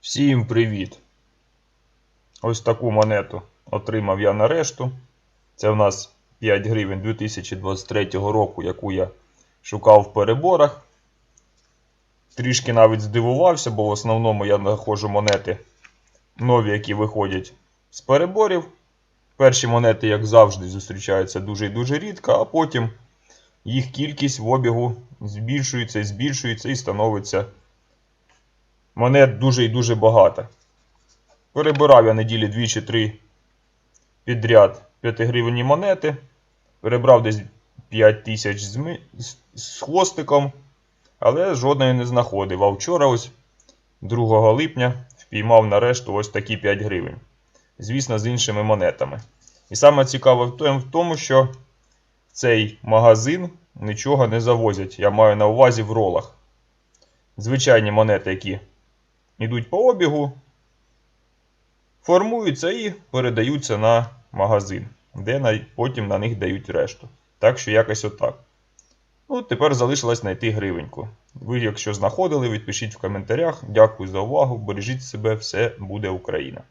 Всім привіт! Ось таку монету отримав я нарешту. Це в нас 5 гривень 2023 року, яку я шукав в переборах. Трішки навіть здивувався, бо в основному я знаходжу монети нові, які виходять з переборів. Перші монети, як завжди, зустрічаються дуже і дуже рідко, а потім їх кількість в обігу збільшується і збільшується і становиться монет дуже і дуже багато. Перебирав я неділі 2 чи 3 підряд 5 гривні монети. Перебрав десь 5 тисяч з, хвостиком, але жодної не знаходив. А вчора, ось 2 липня, впіймав нарешту ось такі 5 гривень. Звісно, з іншими монетами. І саме цікаве в тому, що цей магазин нічого не завозять. Я маю на увазі в ролах. Звичайні монети, які йдуть по обігу, формуються і передаються на магазин, де потім на них дають решту. Так що якось отак. Ну, тепер залишилось знайти гривеньку. Ви, якщо знаходили, відпишіть в коментарях. Дякую за увагу. Бережіть себе, все буде Україна.